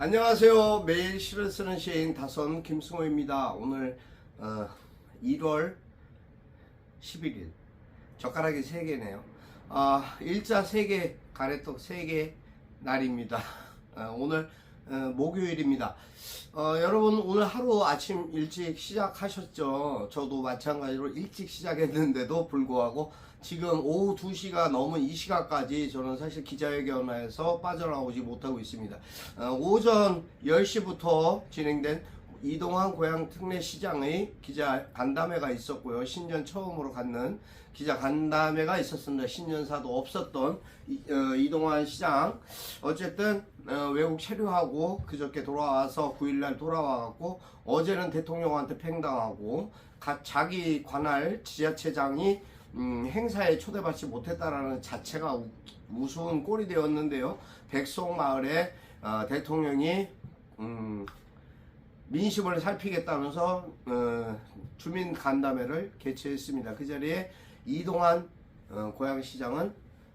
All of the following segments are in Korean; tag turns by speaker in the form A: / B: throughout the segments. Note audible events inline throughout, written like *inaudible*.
A: 안녕하세요. 매일 시를 쓰는 시인 다선 김승호입니다. 오늘 어, 1월 11일 젓가락이 3개네요. 아, 일자 3개, 가래떡 3개 날입니다. 어, 오늘 어, 목요일입니다. 어, 여러분 오늘 하루 아침 일찍 시작하셨죠? 저도 마찬가지로 일찍 시작했는데도 불구하고 지금 오후 2시가 넘은 이 시간까지 저는 사실 기자회견에서 빠져나오지 못하고 있습니다. 어, 오전 10시부터 진행된 이동환 고향 특례 시장의 기자 간담회가 있었고요. 신년 처음으로 갖는 기자 간담회가 있었습니다. 신년사도 없었던 이, 어, 이동환 시장 어쨌든 어, 외국 체류하고 그저께 돌아와서 9일날 돌아와갖고 어제는 대통령한테 팽당하고 각 자기 관할 지자체장이 음, 행사에 초대받지 못했다라는 자체가 우, 우스운 꼴이 되었는데요. 백송마을에 어, 대통령이 음, 민심을 살피겠다면서 어, 주민 간담회를 개최했습니다. 그 자리에 이동환 어, 고양시장은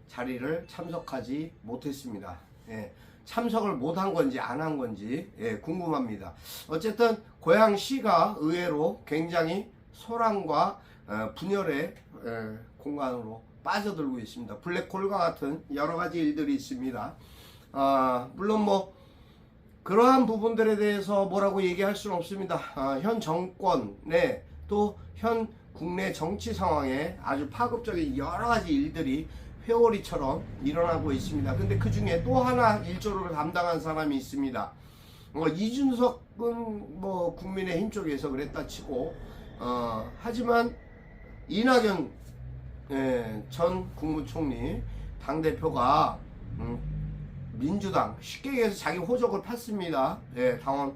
A: 자리를 참석하지 못했습니다. 예, 참석을 못한 건지 안 한 건지 예, 궁금합니다. 어쨌든 고양시가 의외로 굉장히 소란과 어, 분열의 에, 공간으로 빠져들고 있습니다. 블랙홀과 같은 여러 가지 일들이 있습니다. 아, 물론 뭐 그러한 부분들에 대해서 뭐라고 얘기할 수는 없습니다. 아, 현 정권의 또현 국내 정치 상황에 아주 파급적인 여러 가지 일들이 회오리처럼 일어나고 있습니다. 근데 그 중에 또 하나 일조를 담당한 사람이 있습니다. 어, 이준석은 뭐 국민의힘 쪽에서 그랬다 치고 어, 하지만 이낙연 예, 전 국무총리 당 대표가 음, 민주당 쉽게 얘기해서 자기 호적을 팠습니다. 예, 당원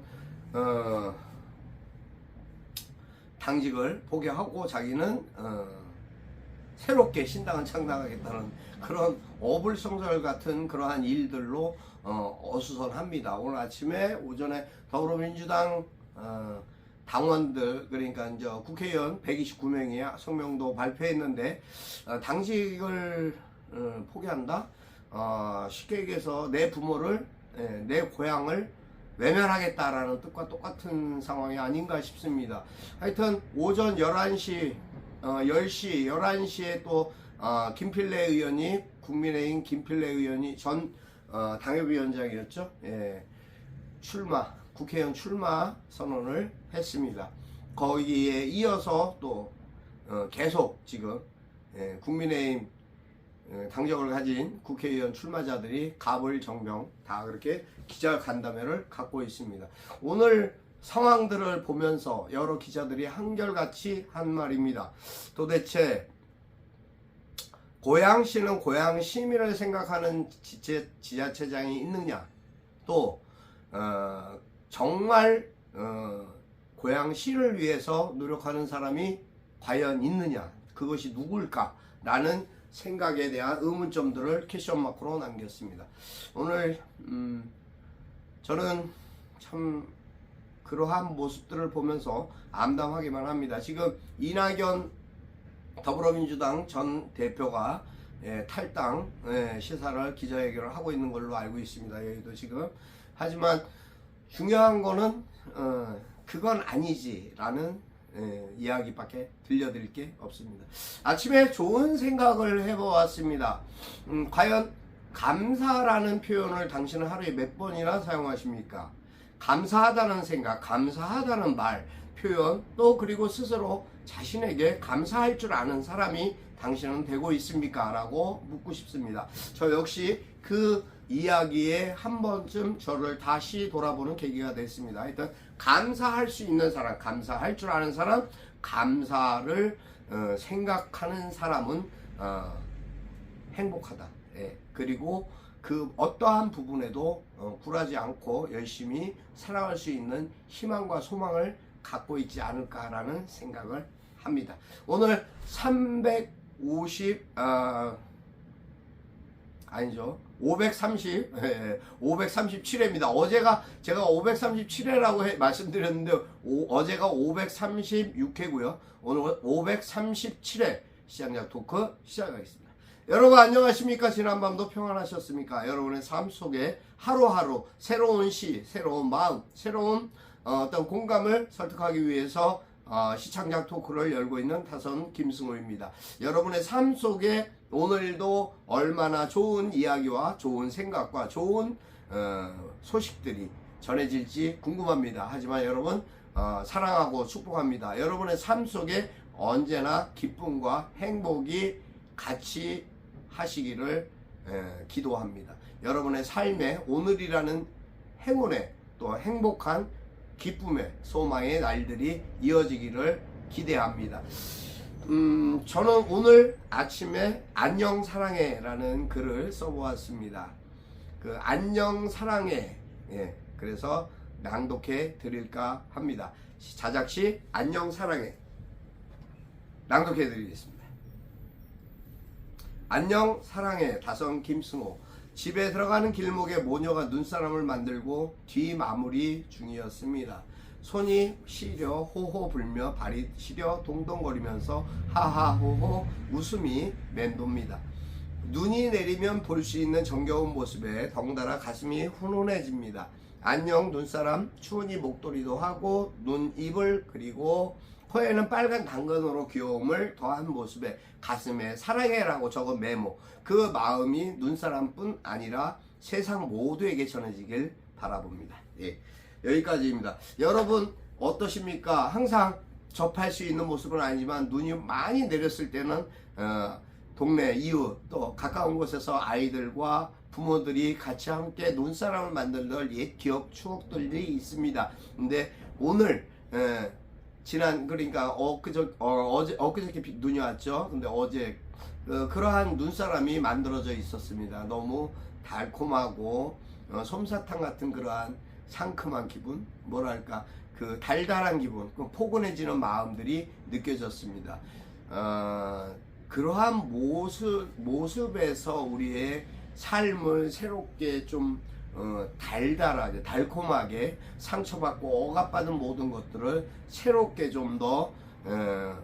A: 어, 당직을 포기하고 자기는 어, 새롭게 신당을 창당하겠다는 그런 어불성설 같은 그러한 일들로 어, 어수선합니다. 오늘 아침에 오전에 더불어민주당 어, 당원들 그러니까 이제 국회의원 129명이 성명도 발표했는데 어, 당직을 어, 포기한다. 어, 쉽게 얘기해서 내 부모를 예, 내 고향을 외면하겠다라는 뜻과 똑같은 상황이 아닌가 싶습니다. 하여튼 오전 11시, 어, 10시, 11시에 또 어, 김필래 의원이 국민의힘 김필래 의원이 전 어, 당협위원장이었죠. 예, 출마 국회의원 출마 선언을 했습니다. 거기에 이어서 또 어, 계속 지금 예, 국민의힘 예, 당적을 가진 국회의원 출마자들이 갑을 정병 다 그렇게 기자 간담회를 갖고 있습니다. 오늘 상황들을 보면서 여러 기자들이 한결같이 한 말입니다. 도대체 고양시는 고양 시민을 생각하는 지체, 지자체장이 있느냐? 또 어, 정말 어, 고양시를 위해서 노력하는 사람이 과연 있느냐? 그것이 누굴까?라는 생각에 대한 의문점들을 캐션 마크로 남겼습니다. 오늘 음, 저는 참 그러한 모습들을 보면서 암담하기만 합니다. 지금 이낙연 더불어민주당 전 대표가 예, 탈당 예, 시사를 기자회견을 하고 있는 걸로 알고 있습니다. 여기도 지금 하지만 중요한 거는 어, 그건 아니지라는 예, 이야기밖에 들려드릴 게 없습니다. 아침에 좋은 생각을 해보았습니다. 음, 과연 감사라는 표현을 당신은 하루에 몇 번이나 사용하십니까? 감사하다는 생각, 감사하다는 말, 표현, 또 그리고 스스로 자신에게 감사할 줄 아는 사람이 당신은 되고 있습니까? 라고 묻고 싶습니다. 저 역시 그 이야기에 한 번쯤 저를 다시 돌아보는 계기가 됐습니다. 하여튼 감사할 수 있는 사람, 감사할 줄 아는 사람, 감사를 어, 생각하는 사람은 어, 행복하다. 예. 그리고 그 어떠한 부분에도 어, 굴하지 않고 열심히 살아갈 수 있는 희망과 소망을 갖고 있지 않을까라는 생각을 합니다. 오늘 350 어, 아니죠. 530, 예, 537회입니다. 어제가 제가 537회라고 해, 말씀드렸는데 오, 어제가 536회고요. 오늘 537회 시장작 토크 시작하겠습니다. 여러분 안녕하십니까? 지난밤도 평안하셨습니까? 여러분의 삶 속에 하루하루 새로운 시, 새로운 마음, 새로운 어, 어떤 공감을 설득하기 위해서 어, 시청자 토크를 열고 있는 타선 김승호입니다. 여러분의 삶 속에 오늘도 얼마나 좋은 이야기와 좋은 생각과 좋은 어, 소식들이 전해질지 궁금합니다. 하지만 여러분 어, 사랑하고 축복합니다. 여러분의 삶 속에 언제나 기쁨과 행복이 같이 하시기를 에, 기도합니다. 여러분의 삶에 오늘이라는 행운의 또 행복한 기쁨의 소망의 날들이 이어지기를 기대합니다. 음, 저는 오늘 아침에 안녕 사랑해라는 글을 써보았습니다. 그 안녕 사랑해. 예, 그래서 낭독해 드릴까 합니다. 자작시 안녕 사랑해. 낭독해 드리겠습니다. 안녕 사랑해 다성 김승호 집에 들어가는 길목에 모녀가 눈사람을 만들고 뒤 마무리 중이었습니다. 손이 시려 호호 불며 발이 시려 동동거리면서 하하호호 웃음이 맴돕니다. 눈이 내리면 볼 수 있는 정겨운 모습에 덩달아 가슴이 훈훈해집니다. 안녕 눈사람 추운이 목도리도 하고 눈 입을 그리고 코에는 빨간 당근으로 귀여움을 더한 모습에 가슴에 사랑해라고 적은 메모 그 마음이 눈사람뿐 아니라 세상 모두에게 전해지길 바라봅니다. 예, 여기까지입니다. 여러분 어떠십니까? 항상 접할 수 있는 모습은 아니지만 눈이 많이 내렸을 때는 어, 동네 이웃 또 가까운 곳에서 아이들과 부모들이 같이 함께 눈사람을 만들던 옛 기억 추억들이 있습니다. 근데 오늘 에, 지난 그러니까 엊그저 어, 어제 엊그저께 비- 눈이 왔죠. 근데 어제 어, 그러한 눈사람이 만들어져 있었습니다. 너무 달콤하고 어, 솜사탕 같은 그러한 상큼한 기분, 뭐랄까 그 달달한 기분, 그 포근해지는 마음들이 느껴졌습니다. 어, 그러한 모습 모습에서 우리의 삶을 새롭게 좀 어, 달달하게 달콤하게 상처받고 억압받은 모든 것들을 새롭게 좀더 어,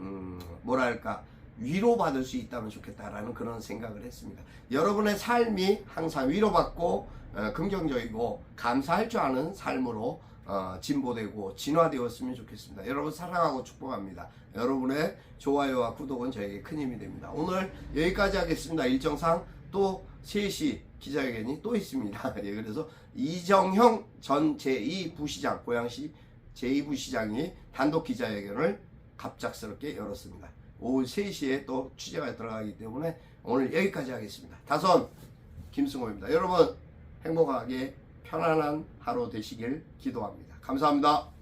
A: 음, 뭐랄까 위로받을 수 있다면 좋겠다라는 그런 생각을 했습니다. 여러분의 삶이 항상 위로받고 어, 긍정적이고 감사할 줄 아는 삶으로 어, 진보되고 진화되었으면 좋겠습니다. 여러분 사랑하고 축복합니다. 여러분의 좋아요와 구독은 저에게 큰 힘이 됩니다. 오늘 여기까지 하겠습니다. 일정상 또 3시 기자회견이 또 있습니다. *laughs* 예, 그래서 이정형 전 제2부시장 고양시 제2부시장이 단독 기자회견을 갑작스럽게 열었습니다. 오후 3시에 또 취재가 들어가기 때문에 오늘 여기까지 하겠습니다. 다선 김승호입니다. 여러분 행복하게 편안한 하루 되시길 기도합니다. 감사합니다.